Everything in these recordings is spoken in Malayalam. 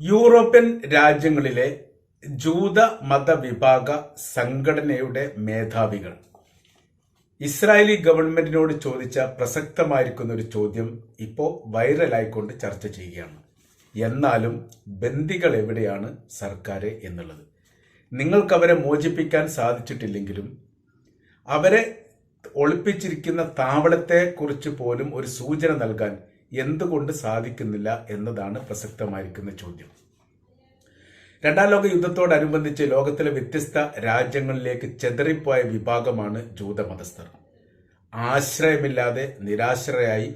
യൂറോപ്യൻ രാജ്യങ്ങളിലെ ജൂത മതവിഭാഗ സംഘടനയുടെ മേധാവികൾ. ഇസ്രായേലി ഗവൺമെന്റിനോട് ചോദിച്ച പ്രസക്തമായിരിക്കുന്ന ഒരു ചോദ്യം ഇപ്പോൾ വൈറലായിക്കൊണ്ട് ചർച്ച ചെയ്യുകയാണ്. എന്നാലും ബന്ദികൾ എവിടെയാണ് സർക്കാർ എന്നുള്ളത്. നിങ്ങൾക്ക് അവരെ മോചിപ്പിക്കാൻ സാധിച്ചിട്ടില്ലെങ്കിലും അവരെ ഒളിപ്പിച്ചിരിക്കുന്ന താവളത്തെക്കുറിച്ച് പോലും ഒരു സൂചന നൽകാൻ എന്തുകൊണ്ട് സാധിക്കുന്നില്ല എന്നതാണ് പ്രസക്തമായിരിക്കുന്ന ചോദ്യം. രണ്ടാം ലോക യുദ്ധത്തോടനുബന്ധിച്ച് ലോകത്തിലെ വ്യത്യസ്ത രാജ്യങ്ങളിലേക്ക് ചെതറിപ്പോയ വിഭാഗമാണ് ജൂതമതസ്ഥർ. ആശ്രയമില്ലാതെ നിരാശ്രയായി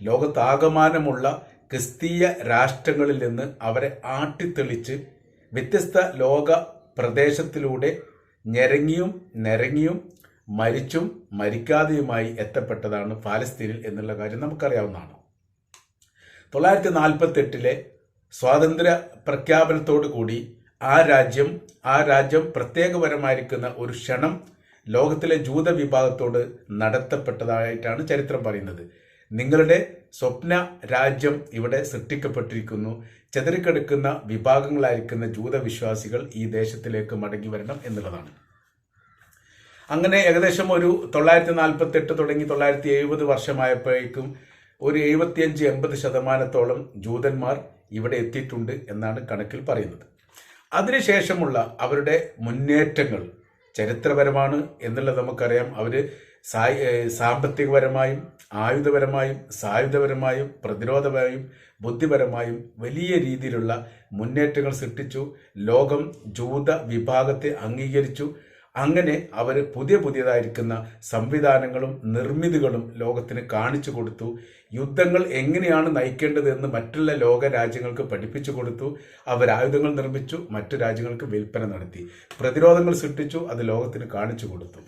ലോകത്താകമാനമുള്ള ക്രിസ്തീയ രാഷ്ട്രങ്ങളിൽ നിന്ന് അവരെ ആട്ടിത്തെളിച്ച് വ്യത്യസ്ത ലോക പ്രദേശത്തിലൂടെ ഞെരങ്ങിയും നിരങ്ങിയും മരിച്ചും മരിക്കാതെയുമായി എത്തപ്പെട്ടതാണ് പാലസ്തീനിൽ എന്നുള്ള കാര്യം നമുക്കറിയാവുന്നതാണ്. തൊള്ളായിരത്തി നാൽപ്പത്തി എട്ടിലെ സ്വാതന്ത്ര്യ പ്രഖ്യാപനത്തോടു കൂടി ആ രാജ്യം ആ രാജ്യം പ്രത്യേകപരമായിരിക്കുന്ന ഒരു ക്ഷണം ലോകത്തിലെ ജൂത വിഭാഗത്തോട് നടത്തപ്പെട്ടതായിട്ടാണ് ചരിത്രം പറയുന്നത്. നിങ്ങളുടെ സ്വപ്ന രാജ്യം ഇവിടെ സൃഷ്ടിക്കപ്പെട്ടിരിക്കുന്നു. ചെതറിക്കെടുക്കുന്ന വിഭാഗങ്ങളായിരിക്കുന്ന ജൂതവിശ്വാസികൾ ഈ ദേശത്തിലേക്ക് മടങ്ങി വരണം എന്നുള്ളതാണ്. അങ്ങനെ ഏകദേശം ഒരു തൊള്ളായിരത്തി നാൽപ്പത്തി എട്ട് തുടങ്ങി തൊള്ളായിരത്തി എഴുപത് വർഷമായപ്പോഴേക്കും ഒരു എഴുപത്തിയഞ്ച് എൺപത് ശതമാനത്തോളം ജൂതന്മാർ ഇവിടെ എത്തിയിട്ടുണ്ട് എന്നാണ് കണക്കിൽ പറയുന്നത്. അതിനുശേഷമുള്ള അവരുടെ മുന്നേറ്റങ്ങൾ ചരിത്രപരമാണ് എന്നുള്ളത് നമുക്കറിയാം. അവർ സാമ്പത്തികപരമായും ആയുധപരമായും സായുധപരമായും പ്രതിരോധപരമായും ബുദ്ധിപരമായും വലിയ രീതിയിലുള്ള മുന്നേറ്റങ്ങൾ സൃഷ്ടിച്ചു. ലോകം ജൂത വിഭാഗത്തെ അംഗീകരിച്ചു. അങ്ങനെ അവർ പുതിയ പുതിയതായിരിക്കുന്ന സംവിധാനങ്ങളും നിർമ്മിതികളും ലോകത്തിന് കാണിച്ചു കൊടുത്തു. യുദ്ധങ്ങൾ എങ്ങനെയാണ് നയിക്കേണ്ടതെന്ന് മറ്റുള്ള ലോക രാജ്യങ്ങൾക്ക് പഠിപ്പിച്ചു കൊടുത്തു. അവർ ആയുധങ്ങൾ നിർമ്മിച്ചു മറ്റു രാജ്യങ്ങൾക്ക് വിൽപ്പന നടത്തി. പ്രതിരോധങ്ങൾ സൃഷ്ടിച്ചു അത് ലോകത്തിന് കാണിച്ചു കൊടുത്തു.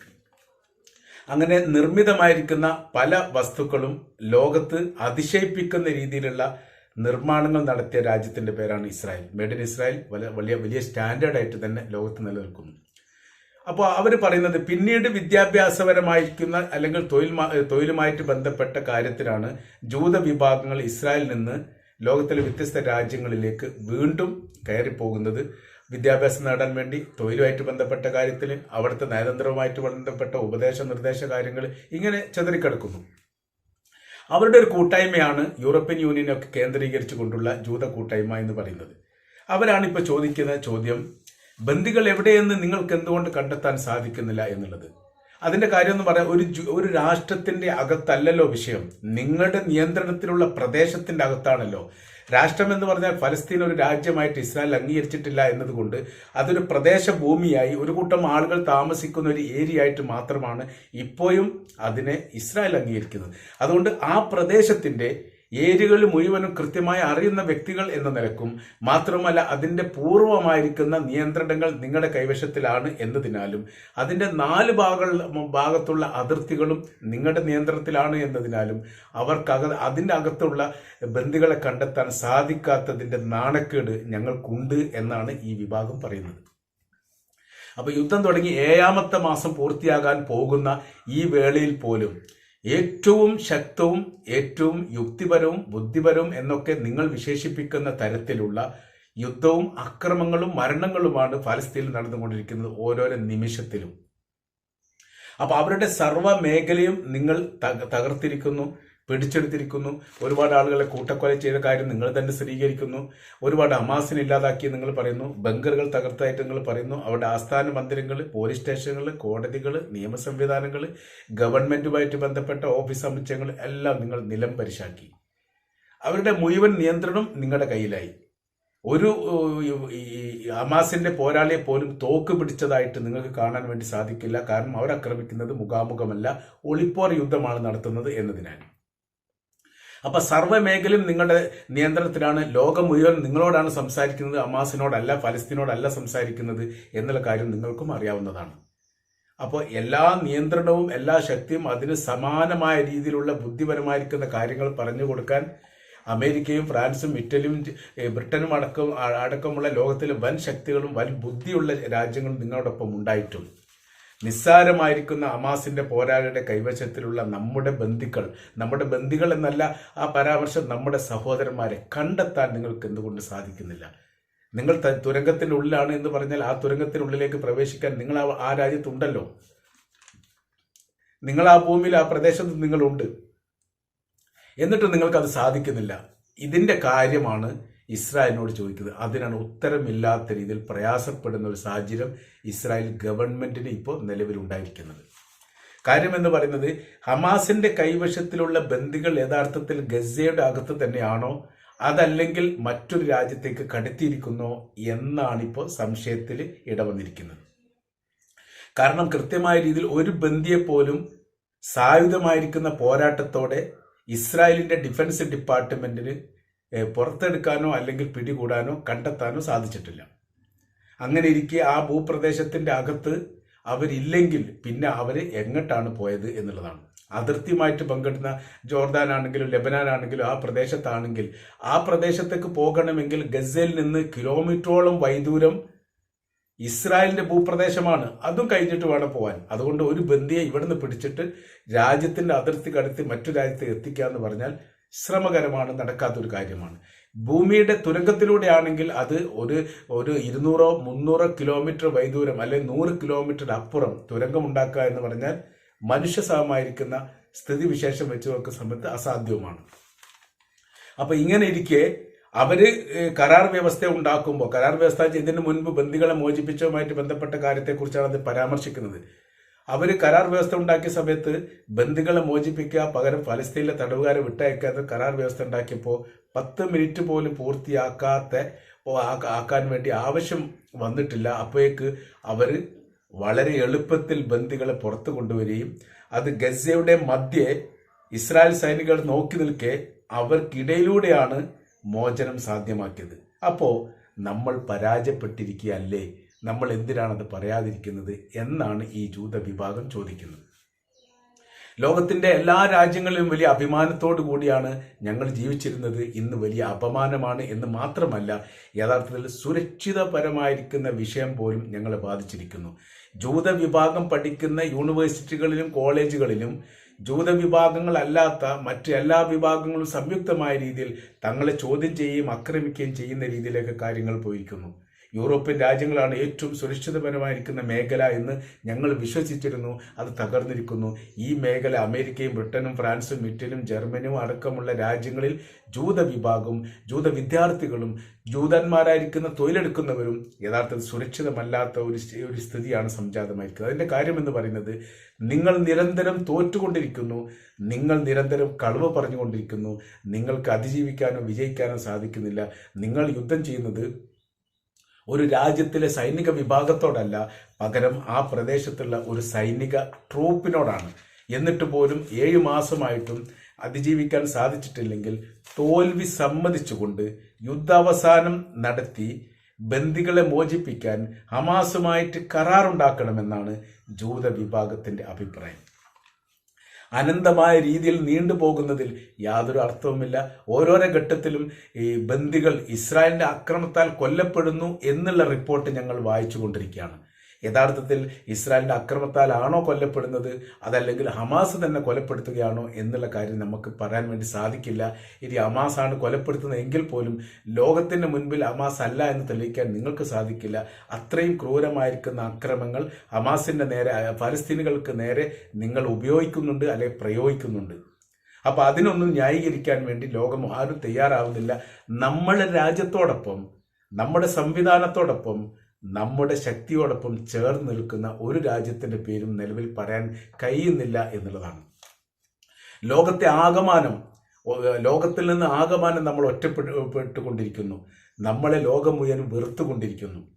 അങ്ങനെ നിർമ്മിതമായിരിക്കുന്ന പല വസ്തുക്കളും ലോകത്ത് അതിശയിപ്പിക്കുന്ന രീതിയിലുള്ള നിർമ്മാണങ്ങൾ നടത്തിയ രാജ്യത്തിന്റെ പേരാണ് ഇസ്രായേൽ. മെയ്ഡ് ഇൻ ഇസ്രായേൽ വലിയ വലിയ സ്റ്റാൻഡേർഡായിട്ട് തന്നെ ലോകത്ത് നിലനിൽക്കുന്നു. അപ്പോൾ അവർ പറയുന്നത് പിന്നീട് വിദ്യാഭ്യാസപരമായിരിക്കുന്ന അല്ലെങ്കിൽ തൊഴിൽ തൊഴിലുമായിട്ട് ബന്ധപ്പെട്ട കാര്യത്തിലാണ് ജൂത വിഭാഗങ്ങൾ ഇസ്രായേലിൽ നിന്ന് ലോകത്തിലെ വ്യത്യസ്ത രാജ്യങ്ങളിലേക്ക് വീണ്ടും കയറിപ്പോകുന്നത്. വിദ്യാഭ്യാസം നേടാൻ വേണ്ടി തൊഴിലുമായിട്ട് ബന്ധപ്പെട്ട കാര്യത്തിൽ അവിടുത്തെ നയതന്ത്രവുമായിട്ട് ബന്ധപ്പെട്ട ഉപദേശ നിർദ്ദേശ കാര്യങ്ങൾ ഇങ്ങനെ ചെതറിക്കിടക്കുന്നു. അവരുടെ ഒരു കൂട്ടായ്മയാണ് യൂറോപ്യൻ യൂണിയനൊക്കെ കേന്ദ്രീകരിച്ചു കൊണ്ടുള്ള ജൂത കൂട്ടായ്മ എന്ന് പറയുന്നത്. അവരാണ് ഇപ്പോൾ ചോദിക്കുന്ന ചോദ്യം ബന്ദികൾ എവിടെയെന്ന് നിങ്ങൾക്ക് എന്തുകൊണ്ട് കണ്ടെത്താൻ സാധിക്കുന്നില്ല എന്നുള്ളത്. അതിന്റെ കാര്യം എന്ന് പറയാൻ ഒരു ഒരു രാഷ്ട്രത്തിന്റെ അകത്തല്ലല്ലോ വിഷയം. നിങ്ങളുടെ നിയന്ത്രണത്തിലുള്ള പ്രദേശത്തിന്റെ അകത്താണല്ലോ. രാഷ്ട്രം എന്ന് പറഞ്ഞാൽ ഫലസ്തീൻ ഒരു രാജ്യമായിട്ട് ഇസ്രായേൽ അംഗീകരിച്ചിട്ടില്ല എന്നതുകൊണ്ട് അതൊരു പ്രദേശ ഭൂമിയായി ഒരു കൂട്ടം ആളുകൾ താമസിക്കുന്ന ഒരു ഏരിയ ആയിട്ട് മാത്രമാണ് ഇപ്പോഴും അതിനെ ഇസ്രായേൽ അംഗീകരിക്കുന്നത്. അതുകൊണ്ട് ആ പ്രദേശത്തിന്റെ ഏരിയകൾ മുഴുവനും കൃത്യമായി അറിയുന്ന വ്യക്തികൾ എന്ന നിലക്കും മാത്രമല്ല അതിന്റെ പൂർവമായിരിക്കുന്ന നിയന്ത്രണങ്ങൾ നിങ്ങളുടെ കൈവശത്തിലാണ് എന്നതിനാലും അതിന്റെ നാല് ഭാഗ ഭാഗത്തുള്ള അതിർത്തികളും നിങ്ങളുടെ നിയന്ത്രണത്തിലാണ് എന്നതിനാലും അവർക്കക അതിന്റെ അകത്തുള്ള ബന്ധികളെ കണ്ടെത്താൻ സാധിക്കാത്തതിന്റെ നാണക്കേട് ഞങ്ങൾക്കുണ്ട് എന്നാണ് ഈ വിഭാഗം പറയുന്നത്. അപ്പോൾ യുദ്ധം തുടങ്ങി ഏഴാമത്തെ മാസം പൂർത്തിയാകാൻ പോകുന്ന ഈ വേളയിൽ പോലും ഏറ്റവും ശക്തവും ഏറ്റവും യുക്തിപരവും ബുദ്ധിപരവും എന്നൊക്കെ നിങ്ങൾ വിശേഷിപ്പിക്കുന്ന തരത്തിലുള്ള യുദ്ധവും അക്രമങ്ങളും മരണങ്ങളുമാണ് ഫലസ്തീനിൽ നടന്നുകൊണ്ടിരിക്കുന്നത് ഓരോരോ നിമിഷത്തിലും. അപ്പൊ അവരുടെ സർവ മേഖലയും നിങ്ങൾ തകർത്തിരിക്കുന്നു. പിടിച്ചെടുത്തിരിക്കുന്നു. ഒരുപാട് ആളുകളെ കൂട്ടക്കൊല ചെയ്ത കാര്യം നിങ്ങൾ തന്നെ സ്ഥിരീകരിക്കുന്നു. ഒരുപാട് അമാസിനെ ഇല്ലാതാക്കി നിങ്ങൾ പറയുന്നു. ബങ്കറുകൾ തകർത്തായിട്ട് നിങ്ങൾ പറയുന്നു. അവരുടെ ആസ്ഥാന മന്ദിരങ്ങൾ പോലീസ് സ്റ്റേഷനുകൾ കോടതികൾ നിയമ സംവിധാനങ്ങൾ ഗവൺമെന്റുമായിട്ട് ബന്ധപ്പെട്ട ഓഫീസ് സമുച്ചയങ്ങൾ എല്ലാം നിങ്ങൾ നിലം പരിശാക്കി. അവരുടെ മുഴുവൻ നിയന്ത്രണം നിങ്ങളുടെ കയ്യിലായി. ഒരു അമാസിന്റെ പോരാളിയെ പോലും തോക്ക് പിടിച്ചതായിട്ട് നിങ്ങൾക്ക് കാണാൻ വേണ്ടി സാധിക്കില്ല. കാരണം അവരാക്രമിക്കുന്നത് മുഖാമുഖമല്ല. ഒളിപ്പോർ യുദ്ധമാണ് നടത്തുന്നത് എന്നതിനാണ് അപ്പൊ സർവ മേഖലയും നിങ്ങളുടെ നിയന്ത്രണത്തിലാണ്. ലോകം മുഴുവൻ നിങ്ങളോടാണ് സംസാരിക്കുന്നത്. അമാസിനോടല്ല ഫലസ്തീനോടല്ല സംസാരിക്കുന്നത് എന്നുള്ള കാര്യം നിങ്ങൾക്കും അറിയാവുന്നതാണ്. അപ്പോൾ എല്ലാ നിയന്ത്രണവും എല്ലാ ശക്തിയും അതിന് സമാനമായ രീതിയിലുള്ള ബുദ്ധിപരമായിരിക്കുന്ന കാര്യങ്ങൾ പറഞ്ഞു കൊടുക്കാൻ അമേരിക്കയും ഫ്രാൻസും ഇറ്റലിയും ബ്രിട്ടനും അടക്കം അടക്കമുള്ള ലോകത്തിലെ വൻ ശക്തികളും വൻ ബുദ്ധിയുള്ള രാജ്യങ്ങളും നിങ്ങളോടൊപ്പം ഉണ്ടായിട്ടും. നിസ്സാരമായിരിക്കുന്ന അമാസിന്റെ പോരാളിയുടെ കൈവശത്തിലുള്ള നമ്മുടെ ബന്ധുക്കൾ നമ്മുടെ ബന്ധുക്കൾ എന്നല്ല ആ പരാമർശം നമ്മുടെ സഹോദരന്മാരെ കണ്ടെത്താൻ നിങ്ങൾക്ക് എന്തുകൊണ്ട് സാധിക്കുന്നില്ല? നിങ്ങൾ തുരങ്കത്തിന്റെ ഉള്ളിലാണ് എന്ന് പറഞ്ഞാൽ ആ തുരങ്കത്തിനുള്ളിലേക്ക് പ്രവേശിക്കാൻ നിങ്ങൾ ആ- രാജ്യത്തുണ്ടല്ലോ. നിങ്ങൾ ആ ഭൂമിയിൽ ആ പ്രദേശത്ത് നിങ്ങളുണ്ട്. എന്നിട്ട് നിങ്ങൾക്ക് അത് സാധിക്കുന്നില്ല. ഇതിന്റെ കാര്യമാണ് ഇസ്രായേലിനോട് ചോദിക്കുന്നത്. അതിനാണ് ഉത്തരമില്ലാത്ത രീതിയിൽ പ്രയാസപ്പെടുന്ന ഒരു സാഹചര്യം ഇസ്രായേൽ ഗവൺമെന്റിന് ഇപ്പോൾ നിലവിലുണ്ടായിരിക്കുന്നത്. കാര്യമെന്ന് പറയുന്നത് ഹമാസിന്റെ കൈവശത്തിലുള്ള ബന്ദികൾ യഥാർത്ഥത്തിൽ ഗസയുടെ അകത്ത് തന്നെയാണോ? അതല്ലെങ്കിൽ മറ്റൊരു രാജ്യത്തേക്ക് കടത്തിയിരിക്കുന്നോ എന്നാണിപ്പോൾ സംശയത്തിൽ ഇടവന്നിരിക്കുന്നത്. കാരണം കൃത്യമായ രീതിയിൽ ഒരു ബന്ധിയെ പോലും സായുധമായിരിക്കുന്ന പോരാട്ടത്തോടെ ഇസ്രായേലിന്റെ ഡിഫൻസ് ഡിപ്പാർട്ട്മെന്റിന് പുറത്തെടുക്കാനോ അല്ലെങ്കിൽ പിടികൂടാനോ കണ്ടെത്താനോ സാധിച്ചിട്ടില്ല. അങ്ങനെ ഇരിക്കെ ആ ഭൂപ്രദേശത്തിന്റെ അകത്ത് അവരില്ലെങ്കിൽ പിന്നെ അവർ എങ്ങോട്ടാണ് പോയത് എന്നുള്ളതാണ്. അതിർത്തിയുമായിട്ട് പങ്കിടുന്ന ജോർദാൻ ആണെങ്കിലും ലെബനാൻ ആണെങ്കിലും ആ പ്രദേശത്താണെങ്കിൽ ആ പ്രദേശത്തേക്ക് പോകണമെങ്കിൽ ഗസയിൽ നിന്ന് കിലോമീറ്ററോളം വൈദൂരം ഇസ്രായേലിന്റെ ഭൂപ്രദേശമാണ്. അതും കഴിഞ്ഞിട്ട് വേണം പോകാൻ അതുകൊണ്ട് ഒരു ബന്ധിയെ ഇവിടുന്ന് പിടിച്ചിട്ട് രാജ്യത്തിന്റെ അതിർത്തി കടത്തി മറ്റു രാജ്യത്തെ എത്തിക്കുക എന്ന് പറഞ്ഞാൽ ശ്രമകരമാണ് നടക്കാത്തൊരു കാര്യമാണ്. ഭൂമിയുടെ തുരങ്കത്തിലൂടെയാണെങ്കിൽ അത് ഒരു ഒരു ഇരുന്നൂറോ മുന്നൂറോ കിലോമീറ്റർ വൈദൂരം അല്ലെങ്കിൽ നൂറ് കിലോമീറ്റർ അപ്പുറം തുരങ്കം ഉണ്ടാക്കുക എന്ന് പറഞ്ഞാൽ മനുഷ്യസഹമായിരിക്കുന്ന സ്ഥിതിവിശേഷം വെച്ച് നോക്കുന്ന സമയത്ത് അസാധ്യവുമാണ്. അപ്പൊ ഇങ്ങനെ ഇരിക്കെ അവർ കരാർ വ്യവസ്ഥ ഉണ്ടാക്കുമ്പോൾ കരാർ വ്യവസ്ഥ ഇതിനു മുൻപ് ബന്ദികളെ മോചിപ്പിച്ചതുമായിട്ട് ബന്ധപ്പെട്ട കാര്യത്തെക്കുറിച്ചാണ് അത് പരാമർശിക്കുന്നത്. അവർ കരാർ വ്യവസ്ഥ ഉണ്ടാക്കിയ സമയത്ത് ബന്ധുക്കളെ മോചിപ്പിക്കുക പകരം ഫലസ്തീനിലെ തടവുകാരെ വിട്ടയക്കാതെ കരാർ വ്യവസ്ഥ ഉണ്ടാക്കിയപ്പോൾ പത്ത് മിനിറ്റ് പോലും പൂർത്തിയാക്കാത്ത ആക്കാൻ വേണ്ടി ആവശ്യം വന്നിട്ടില്ല. അപ്പോഴേക്ക് അവർ വളരെ എളുപ്പത്തിൽ ബന്ദികളെ പുറത്തു കൊണ്ടുവരികയും അത് ഗസയുടെ മധ്യേ ഇസ്രായേൽ സൈനികർ നോക്കി നിൽക്കെ അവർക്കിടയിലൂടെയാണ് മോചനം സാധ്യമാക്കിയത്. അപ്പോൾ നമ്മൾ പരാജയപ്പെട്ടിരിക്കുകയല്ലേ? നമ്മൾ എന്തിനാണത് പറയാതിരിക്കുന്നത് എന്നാണ് ഈ ജൂത വിഭാഗം ചോദിക്കുന്നത്. ലോകത്തിന്റെ എല്ലാ രാജ്യങ്ങളിലും വലിയ അഭിമാനത്തോടു കൂടിയാണ് ഞങ്ങൾ ജീവിച്ചിരുന്നത്. ഇന്ന് വലിയ അപമാനമാണ് എന്ന് മാത്രമല്ല യഥാർത്ഥത്തിൽ സുരക്ഷിതപരമായിരിക്കുന്ന വിഷയം പോലും ഞങ്ങളെ ബാധിച്ചിരിക്കുന്നു. ജൂത വിഭാഗം പഠിക്കുന്ന യൂണിവേഴ്സിറ്റികളിലും കോളേജുകളിലും ജൂത വിഭാഗങ്ങളല്ലാത്ത മറ്റ് എല്ലാ വിഭാഗങ്ങളും സംയുക്തമായ രീതിയിൽ തങ്ങളെ ചോദ്യം ചെയ്യുകയും ആക്രമിക്കുകയും ചെയ്യുന്ന രീതിയിലേക്ക് കാര്യങ്ങൾ പോയിരിക്കുന്നു. യൂറോപ്യൻ രാജ്യങ്ങളാണ് ഏറ്റവും സുരക്ഷിതപരമായിരിക്കുന്ന മേഖല എന്ന് ഞങ്ങൾ വിശ്വസിച്ചിരുന്നു. അത് തകർന്നിരിക്കുന്നു. ഈ മേഖല അമേരിക്കയും ബ്രിട്ടനും ഫ്രാൻസും ഇറ്റലിയും ജർമ്മനിയും അടക്കമുള്ള രാജ്യങ്ങളിൽ ജൂത വിഭാഗവും ജൂത വിദ്യാർത്ഥികളും ജൂതന്മാരായിരിക്കുന്ന തൊഴിലെടുക്കുന്നവരും യഥാർത്ഥത്തിൽ സുരക്ഷിതമല്ലാത്ത ഒരു ഒരു സ്ഥിതിയാണ് സംജാതമായിരിക്കുന്നത്. അതിന്റെ കാര്യം എന്ന് പറയുന്നത് നിങ്ങൾ നിരന്തരം തോറ്റുകൊണ്ടിരിക്കുന്നു. നിങ്ങൾ നിരന്തരം കളവ് പറഞ്ഞുകൊണ്ടിരിക്കുന്നു. നിങ്ങൾക്ക് അതിജീവിക്കാനോ വിജയിക്കാനോ സാധിക്കുന്നില്ല. നിങ്ങൾ യുദ്ധം ചെയ്യുന്നത് ഒരു രാജ്യത്തിലെ സൈനിക വിഭാഗത്തോടല്ല പകരം ആ പ്രദേശത്തുള്ള ഒരു സൈനിക ട്രൂപ്പിനോടാണ്. എന്നിട്ട് പോലും ഏഴു മാസമായിട്ടും അതിജീവിക്കാൻ സാധിച്ചിട്ടില്ലെങ്കിൽ തോൽവി സമ്മതിച്ചുകൊണ്ട് യുദ്ധാവസാനം നടത്തി ബന്ദികളെ മോചിപ്പിക്കാൻ ഹമാസുമായിട്ട് കരാറുണ്ടാക്കണമെന്നാണ് ജൂത വിഭാഗത്തിന്റെ അഭിപ്രായം. അനന്തമായ രീതിയിൽ നീണ്ടുപോകുന്നതിൽ യാതൊരു അർത്ഥവുമില്ല. ഓരോരോ ഘട്ടത്തിലും ഈ ബന്ദികൾ ഇസ്രായേലിന്റെ അക്രമത്താൽ കൊല്ലപ്പെടുന്നു എന്നുള്ള റിപ്പോർട്ട് ഞങ്ങൾ വായിച്ചു കൊണ്ടിരിക്കുകയാണ് യഥാർത്ഥത്തിൽ ഇസ്രായേലിന്റെ അക്രമത്താലാണോ കൊല്ലപ്പെടുന്നത്? അതല്ലെങ്കിൽ ഹമാസ് തന്നെ കൊലപ്പെടുത്തുകയാണോ എന്നുള്ള കാര്യം നമുക്ക് പറയാൻ വേണ്ടി സാധിക്കില്ല. ഇനി ആണ് കൊലപ്പെടുത്തുന്നത് എങ്കിൽ പോലും ലോകത്തിന്റെ മുൻപിൽ ഹമാസ് അല്ല എന്ന് തെളിയിക്കാൻ നിങ്ങൾക്ക് സാധിക്കില്ല. അത്രയും ക്രൂരമായിരിക്കുന്ന അക്രമങ്ങൾ ഹമാസിന്റെ നേരെ ഫലസ്തീനുകൾക്ക് നേരെ നിങ്ങൾ ഉപയോഗിക്കുന്നുണ്ട് അല്ലെ പ്രയോഗിക്കുന്നുണ്ട്. അപ്പൊ അതിനൊന്നും ന്യായീകരിക്കാൻ വേണ്ടി ലോകം ആരും തയ്യാറാവുന്നില്ല. നമ്മുടെ രാജ്യത്തോടൊപ്പം നമ്മുടെ സംവിധാനത്തോടൊപ്പം നമ്മുടെ ശക്തിയോടൊപ്പം ചേർന്ന് നിൽക്കുന്ന ഒരു രാജ്യത്തിന്റെ പേരും നിലവിൽ പറയാൻ കഴിയുന്നില്ല എന്നുള്ളതാണ്. ലോകത്തെ ആകമാനം ലോകത്തിൽ നിന്ന് ആകമാനം നമ്മൾ ഒറ്റപ്പെട്ടുകൊണ്ടിരിക്കുന്നു. നമ്മളെ ലോകം മുഴുവൻ വെറുത്തുകൊണ്ടിരിക്കുന്നു.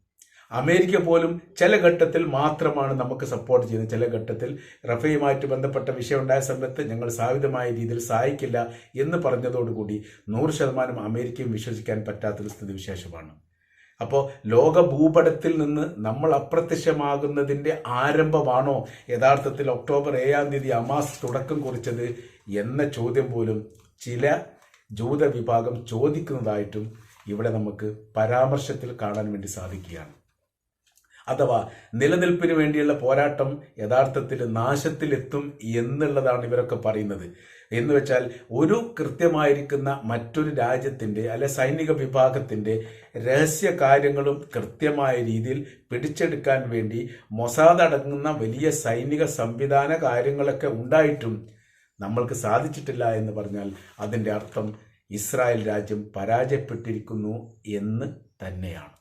അമേരിക്ക പോലും ചില ഘട്ടത്തിൽ മാത്രമാണ് നമുക്ക് സപ്പോർട്ട് ചെയ്യുന്നത്. ചില ഘട്ടത്തിൽ റഫയുമായിട്ട് ബന്ധപ്പെട്ട വിഷയം ഉണ്ടായ സമയത്ത് ഞങ്ങൾ സായുധമായ രീതിയിൽ സഹായിക്കില്ല എന്ന് പറഞ്ഞതോടുകൂടി നൂറ് ശതമാനം അമേരിക്കയും വിശ്വസിക്കാൻ പറ്റാത്തൊരു സ്ഥിതിവിശേഷമാണ്. അപ്പോൾ ലോക ഭൂപടത്തിൽ നിന്ന് നമ്മൾ അപ്രത്യക്ഷമാകുന്നതിന്റെ ആരംഭമാണോ? യഥാർത്ഥത്തിൽ ഒക്ടോബർ ഏഴാം തീയതി അമാസ് തുടക്കം കുറിച്ചത് എന്ന ചോദ്യം പോലും ചില ജൂത വിഭാഗം ചോദിക്കുന്നതായിട്ടും ഇവിടെ നമുക്ക് പരാമർശത്തിൽ കാണാൻ വേണ്ടി സാധിക്കുകയാണ്. അഥവാ നിലനിൽപ്പിന് വേണ്ടിയുള്ള പോരാട്ടം യഥാർത്ഥത്തിൽ നാശത്തിലെത്തും എന്നുള്ളതാണ് ഇവരൊക്കെ പറയുന്നത്. എന്ന് വെച്ചാൽ ഒരു കൃത്യമായിരിക്കുന്ന മറ്റൊരു രാജ്യത്തിന്റെ അല്ലെ സൈനിക വിഭാഗത്തിന്റെ രഹസ്യ കാര്യങ്ങളും കൃത്യമായ രീതിയിൽ പിടിച്ചെടുക്കാൻ വേണ്ടി മൊസാദ് അടങ്ങുന്ന വലിയ സൈനിക സംവിധാന കാര്യങ്ങളൊക്കെ ഉണ്ടായിട്ടും നമ്മൾക്ക് സാധിച്ചിട്ടില്ല എന്ന് പറഞ്ഞാൽ അതിന്റെ അർത്ഥം ഇസ്രായേൽ രാജ്യം പരാജയപ്പെട്ടിരിക്കുന്നു എന്ന് തന്നെയാണ്.